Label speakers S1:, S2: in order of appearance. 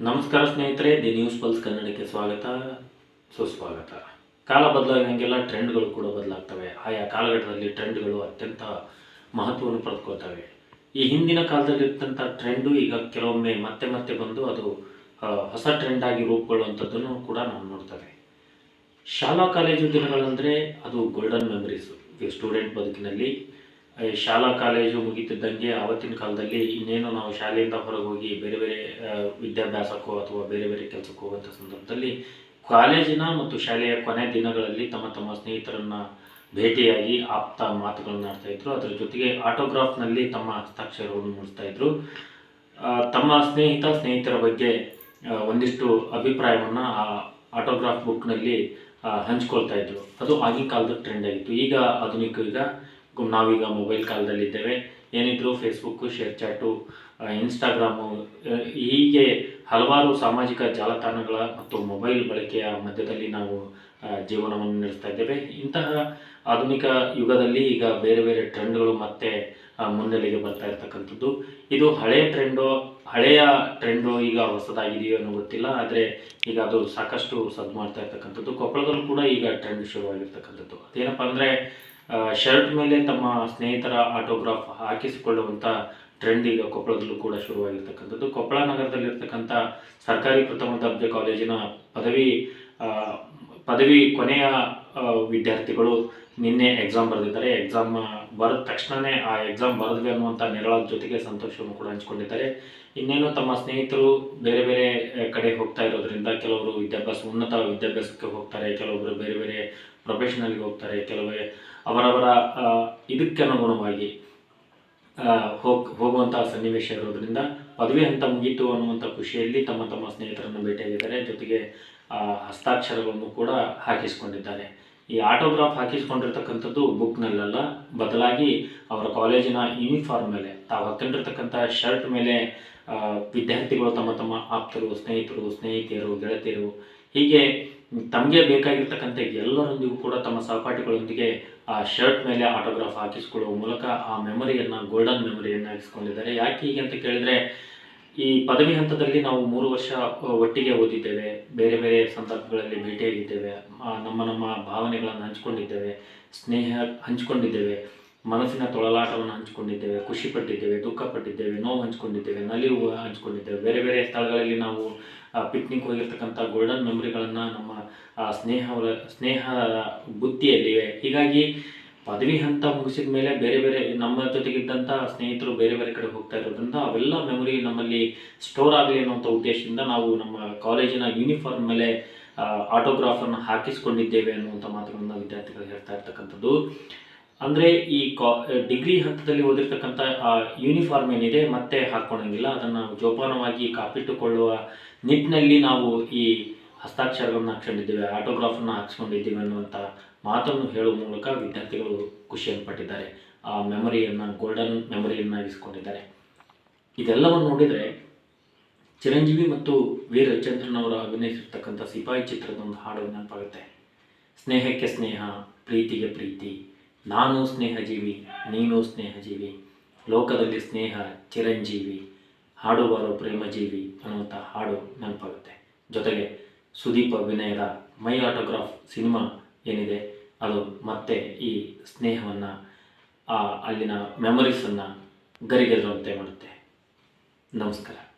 S1: ನಮಸ್ಕಾರ ಸ್ನೇಹಿತರೆ, the news pulse ಕನ್ನಡಕ್ಕೆ ಸ್ವಾಗತ. ಸುಸ್ವಾಗತ. ಕಾಲ ಬದಲಾದಂಗೆಲ್ಲ ಟ್ರೆಂಡ್ಗಳು ಕೂಡ ಬದಲಾಗ್ತವೆ. ಆಯಾ ಕಾಲಘಟ್ಟದಲ್ಲಿ ಟ್ರೆಂಡ್ಗಳು ಅತ್ಯಂತ ಮಹತ್ವವನ್ನು ಪಡೆದುಕೊಳ್ತವೆ. ಈ ಹಿಂದಿನ ಕಾಲದಲ್ಲಿರ್ತಂಥ ಟ್ರೆಂಡು ಈಗ ಕೆಲವೊಮ್ಮೆ ಮತ್ತೆ ಮತ್ತೆ ಬಂದು ಅದು ಹೊಸ ಟ್ರೆಂಡ್ ಆಗಿ ರೂಪುಗೊಳ್ಳುವಂಥದ್ದನ್ನು ಕೂಡ ನಾವು ನೋಡ್ತೇವೆ. ಶಾಲಾ ಕಾಲೇಜು ದಿನಗಳಂದರೆ ಅದು ಗೋಲ್ಡನ್ ಮೆಮರೀಸು ಸ್ಟೂಡೆಂಟ್ ಬದುಕಿನಲ್ಲಿ ಶಾಲಾ ಕಾಲೇಜು ಮುಗಿತಿದ್ದಂಗೆ ಆವತ್ತಿನ ಕಾಲದಲ್ಲಿ ಇನ್ನೇನು ನಾವು ಶಾಲೆಯಿಂದ ಹೊರಗೆ ಹೋಗಿ ಬೇರೆ ಬೇರೆ ವಿದ್ಯಾಭ್ಯಾಸಕ್ಕೋ ಅಥವಾ ಬೇರೆ ಬೇರೆ ಕೆಲಸಕ್ಕೋ ಹೋಗುವಂಥ ಸಂದರ್ಭದಲ್ಲಿ ಕಾಲೇಜಿನ ಮತ್ತು ಶಾಲೆಯ ಕೊನೆ ದಿನಗಳಲ್ಲಿ ತಮ್ಮ ತಮ್ಮ ಸ್ನೇಹಿತರನ್ನ ಭೇಟಿಯಾಗಿ ಆಪ್ತ ಮಾತುಗಳನ್ನು ಆಡ್ತಾ ಇದ್ರು. ಅದರ ಜೊತೆಗೆ ಆಟೋಗ್ರಾಫ್ನಲ್ಲಿ ತಮ್ಮ ಹಸ್ತಾಕ್ಷರವನ್ನು ಮೂಡಿಸ್ತಾಯಿದ್ರು ತಮ್ಮ ಸ್ನೇಹಿತ, ಸ್ನೇಹಿತರ ಬಗ್ಗೆ ಒಂದಿಷ್ಟು ಅಭಿಪ್ರಾಯವನ್ನು ಆ ಆಟೋಗ್ರಾಫ್ ಬುಕ್ನಲ್ಲಿ ಹಂಚ್ಕೊಳ್ತಾ ಇದ್ರು. ಅದು ಆಗಿನ ಕಾಲದ ಟ್ರೆಂಡ್ ಆಗಿತ್ತು. ಈಗ ಆಧುನಿಕ ಈಗ ನಾವೀಗ ಮೊಬೈಲ್ ಕಾಲದಲ್ಲಿದ್ದೇವೆ. ಏನಿದ್ರು ಫೇಸ್ಬುಕ್ಕು ಶೇರ್ ಚಾಟು ಇನ್ಸ್ಟಾಗ್ರಾಮು ಹೀಗೆ ಹಲವಾರು ಸಾಮಾಜಿಕ ಜಾಲತಾಣಗಳ ಮತ್ತು ಮೊಬೈಲ್ ಬಳಕೆಯ ಮಧ್ಯದಲ್ಲಿ ನಾವು ಜೀವನವನ್ನು ನಡೆಸ್ತಾ ಇದ್ದೇವೆ. ಇಂತಹ ಆಧುನಿಕ ಯುಗದಲ್ಲಿ ಈಗ ಬೇರೆ ಬೇರೆ ಟ್ರೆಂಡ್ಗಳು ಮತ್ತೆ ಮುನ್ನೆಲೆಗೆ ಬರ್ತಾ ಇರ್ತಕ್ಕಂಥದ್ದು. ಇದು ಹಳೆಯ ಟ್ರೆಂಡು ಹಳೆಯ ಟ್ರೆಂಡು ಈಗ ಹೊಸದಾಗಿದೆಯೋ ಅನ್ನೋ ಗೊತ್ತಿಲ್ಲ. ಆದರೆ ಈಗ ಅದು ಸಾಕಷ್ಟು ಸದ್ದು ಮಾಡ್ತಾ ಇರ್ತಕ್ಕಂಥದ್ದು. ಕೊಪ್ಪಳದಲ್ಲೂ ಕೂಡ ಈಗ ಟ್ರೆಂಡ್ ಶುರುವಾಗಿರ್ತಕ್ಕಂಥದ್ದು. ಅದೇನಪ್ಪ ಅಂದರೆ ಶರ್ಟ್ ಮೇಲೆ ತಮ್ಮ ಸ್ನೇಹಿತರ ಆಟೋಗ್ರಾಫ್ ಹಾಕಿಸಿಕೊಳ್ಳುವಂಥ ಟ್ರೆಂಡ್ ಈಗ ಕೊಪ್ಪಳದಲ್ಲೂ ಕೂಡ ಶುರುವಾಗಿರ್ತಕ್ಕಂಥದ್ದು. ಕೊಪ್ಪಳ ನಗರದಲ್ಲಿರ್ತಕ್ಕಂಥ ಸರ್ಕಾರಿ ಪ್ರಥಮ ದರ್ಜೆ ಕಾಲೇಜಿನ ಪದವಿ ಪದವಿ ಕೊನೆಯ ವಿದ್ಯಾರ್ಥಿಗಳು ನಿನ್ನೆ ಎಕ್ಸಾಮ್ ಬರೆದಿದ್ದಾರೆ. ಎಕ್ಸಾಮ್ ಬರೆದ ತಕ್ಷಣವೇ ಆ ಎಕ್ಸಾಮ್ ಬರೆದ್ವಿ ಅನ್ನುವಂಥ ನೆರಳ ಜೊತೆಗೆ ಸಂತೋಷವನ್ನು ಕೂಡ ಹಂಚಿಕೊಂಡಿದ್ದಾರೆ. ಇನ್ನೇನು ತಮ್ಮ ಸ್ನೇಹಿತರು ಬೇರೆ ಬೇರೆ ಕಡೆ ಹೋಗ್ತಾ ಇರೋದ್ರಿಂದ ಕೆಲವರು ವಿದ್ಯಾಭ್ಯಾಸ, ಉನ್ನತ ವಿದ್ಯಾಭ್ಯಾಸಕ್ಕೆ ಹೋಗ್ತಾರೆ ಕೆಲವೊಬ್ಬರು ಬೇರೆ ಬೇರೆ ಪ್ರೊಫೆಷನಲ್ಗೆ ಹೋಗ್ತಾರೆ, ಕೆಲವೇ ಅವರವರ ಇದಕ್ಕೆ ಅನುಗುಣವಾಗಿ ಹೋಗ್ ಹೋಗುವಂಥ ಸನ್ನಿವೇಶ ಇರೋದ್ರಿಂದ ಪದವಿ ಹಂತ ಮುಗೀತು ಅನ್ನುವಂಥ ಖುಷಿಯಲ್ಲಿ ತಮ್ಮ ತಮ್ಮ ಸ್ನೇಹಿತರನ್ನು ಭೇಟಿಯಾಗಿದ್ದಾರೆ. ಜೊತೆಗೆ ಹಸ್ತಾಕ್ಷರಗಳನ್ನು ಕೂಡ ಹಾಕಿಸಿಕೊಂಡಿದ್ದಾರೆ. ಈ ಆಟೋಗ್ರಾಫ್ ಹಾಕಿಸಿಕೊಂಡಿರ್ತಕ್ಕಂಥದ್ದು ಬುಕ್ನಲ್ಲಲ್ಲ ಬದಲಾಗಿ ಅವರ ಕಾಲೇಜಿನ ಯೂನಿಫಾರ್ಮ್ ಮೇಲೆ, ತಾವು ಹಾಕೊಂಡಿರ್ತಕ್ಕಂಥ ಶರ್ಟ್ ಮೇಲೆ ವಿದ್ಯಾರ್ಥಿಗಳು ತಮ್ಮ ತಮ್ಮ ಆಪ್ತರು, ಸ್ನೇಹಿತರು, ಸ್ನೇಹಿತೆಯರು, ಗೆಳತಿಯರು, ಹೀಗೆ ತಮಗೆ ಬೇಕಾಗಿರ್ತಕ್ಕಂಥ ಎಲ್ಲರೊಂದಿಗೂ ಕೂಡ ತಮ್ಮ ಸಹಪಾಠಿಗಳೊಂದಿಗೆ ಆ ಶರ್ಟ್ ಮೇಲೆ ಆಟೋಗ್ರಾಫ್ ಹಾಕಿಸಿಕೊಳ್ಳುವ ಮೂಲಕ ಆ ಮೆಮೊರಿಯನ್ನು ಗೋಲ್ಡನ್ ಮೆಮೊರಿಯನ್ನು ಹಾಕಿಸ್ಕೊಂಡಿದ್ದಾರೆ ಯಾಕೆ ಹೀಗೆ ಅಂತ ಕೇಳಿದರೆ ಈ ಪದವಿ ಹಂತದಲ್ಲಿ ನಾವು ಮೂರು ವರ್ಷ ಒಟ್ಟಿಗೆ ಓದಿದ್ದೇವೆ. ಬೇರೆ ಬೇರೆ ಸಂದರ್ಭಗಳಲ್ಲಿ ಭೇಟಿಯಾಗಿದ್ದೇವೆ ನಮ್ಮ ನಮ್ಮ ಭಾವನೆಗಳನ್ನು ಹಂಚಿಕೊಂಡಿದ್ದೇವೆ. ಸ್ನೇಹ ಹಂಚಿಕೊಂಡಿದ್ದೇವೆ. ಮನಸ್ಸಿನ ತೊಳಲಾಟವನ್ನು ಹಂಚಿಕೊಂಡಿದ್ದೇವೆ. ಖುಷಿ ಪಟ್ಟಿದ್ದೇವೆ, ದುಃಖ ಪಟ್ಟಿದ್ದೇವೆ, ನೋವು ಹಂಚಿಕೊಂಡಿದ್ದೇವೆ ನಲಿವು ಹಂಚಿಕೊಂಡಿದ್ದೇವೆ. ಬೇರೆ ಬೇರೆ ಸ್ಥಳಗಳಲ್ಲಿ ನಾವು ಪಿಕ್ನಿಕ್ ಹೋಗಿರ್ತಕ್ಕಂಥ ಗೋಲ್ಡನ್ ಮೆಮೊರಿಗಳನ್ನು ನಮ್ಮ ಸ್ನೇಹ ಸ್ನೇಹ ಬುದ್ಧಿಯಲ್ಲಿವೆ ಹೀಗಾಗಿ ಪದವಿ ಹಂತ ಮುಗಿಸಿದ ಮೇಲೆ ಬೇರೆ ಬೇರೆ ನಮ್ಮ ಜೊತೆಗಿದ್ದಂಥ ಸ್ನೇಹಿತರು ಬೇರೆ ಬೇರೆ ಕಡೆ ಹೋಗ್ತಾ ಇರೋದ್ರಿಂದ ಅವೆಲ್ಲ ಮೆಮೊರಿ ನಮ್ಮಲ್ಲಿ ಸ್ಟೋರ್ ಆಗಲಿ ಅನ್ನೋಂಥ ಉದ್ದೇಶದಿಂದ ನಾವು ನಮ್ಮ ಕಾಲೇಜಿನ ಯೂನಿಫಾರ್ಮ್ ಮೇಲೆ ಆಟೋಗ್ರಾಫರ್ನ ಹಾಕಿಸ್ಕೊಂಡಿದ್ದೇವೆ ಅನ್ನುವಂಥ ಮಾತುಗಳನ್ನು ವಿದ್ಯಾರ್ಥಿಗಳು ಹೇಳ್ತಾ ಇರ್ತಕ್ಕಂಥದ್ದು. ಅಂದರೆ ಈ ಕಾ ಡಿಗ್ರಿ ಹಂತದಲ್ಲಿ ಓದಿರ್ತಕ್ಕಂಥ, ಆ ಯೂನಿಫಾರ್ಮ್ ಏನಿದೆ ಮತ್ತೆ ಹಾಕ್ಕೊಳಂಗಿಲ್ಲ ಅದನ್ನು ಜೋಪಾನವಾಗಿ ಕಾಪಿಟ್ಟುಕೊಳ್ಳುವ ನಿಟ್ಟಿನಲ್ಲಿ ನಾವು ಈ ಹಸ್ತಾಕ್ಷರಗಳನ್ನು ಹಾಕ್ಸ್ಕೊಂಡಿದ್ದೇವೆ ಆಟೋಗ್ರಾಫನ್ನು ಹಾಕ್ಸ್ಕೊಂಡಿದ್ದೀವಿ ಅನ್ನುವಂಥ ಮಾತನ್ನು ಹೇಳುವ ಮೂಲಕ ವಿದ್ಯಾರ್ಥಿಗಳು ಖುಷಿಯನ್ನು ಪಟ್ಟಿದ್ದಾರೆ ಆ ಮೆಮೊರಿಯನ್ನು ಗೋಲ್ಡನ್ ಮೆಮೊರಿಯನ್ನಾಗಿಸ್ಕೊಂಡಿದ್ದಾರೆ ಇದೆಲ್ಲವನ್ನು ನೋಡಿದರೆ ಚಿರಂಜೀವಿ ಮತ್ತು ವಿ ರವಿಚಂದ್ರನ್ ಅವರು ಅಭಿನಯಿಸಿರ್ತಕ್ಕಂಥ ಸಿಪಾಯಿ ಚಿತ್ರದ ಒಂದು ಹಾಡು ನೆನಪಾಗುತ್ತೆ. ಸ್ನೇಹಕ್ಕೆ ಸ್ನೇಹ, ಪ್ರೀತಿಗೆ ಪ್ರೀತಿ, ನಾನು ಸ್ನೇಹಜೀವಿ, ನೀನು ಸ್ನೇಹಜೀವಿ, ಲೋಕದಲ್ಲಿ ಸ್ನೇಹ, ಚಿರಂಜೀವಿ, ಹಾಡುವಾರು ಪ್ರೇಮಜೀವಿ ಅನ್ನುವಂಥ ಹಾಡು ನೆನಪಾಗುತ್ತೆ. ಜೊತೆಗೆ ಸುದೀಪ್ ಅಭಿನಯದ ಮೈ ಆಟೋಗ್ರಾಫ್ ಸಿನಿಮಾ ಏನಿದೆ ಅದು ಮತ್ತೆ ಈ ಸ್ನೇಹವನ್ನು ಅಲ್ಲಿನ ಮೆಮೊರೀಸನ್ನು ಗರಿಗೆದರುವಂತೆ ಮಾಡುತ್ತೆ. ನಮಸ್ಕಾರ.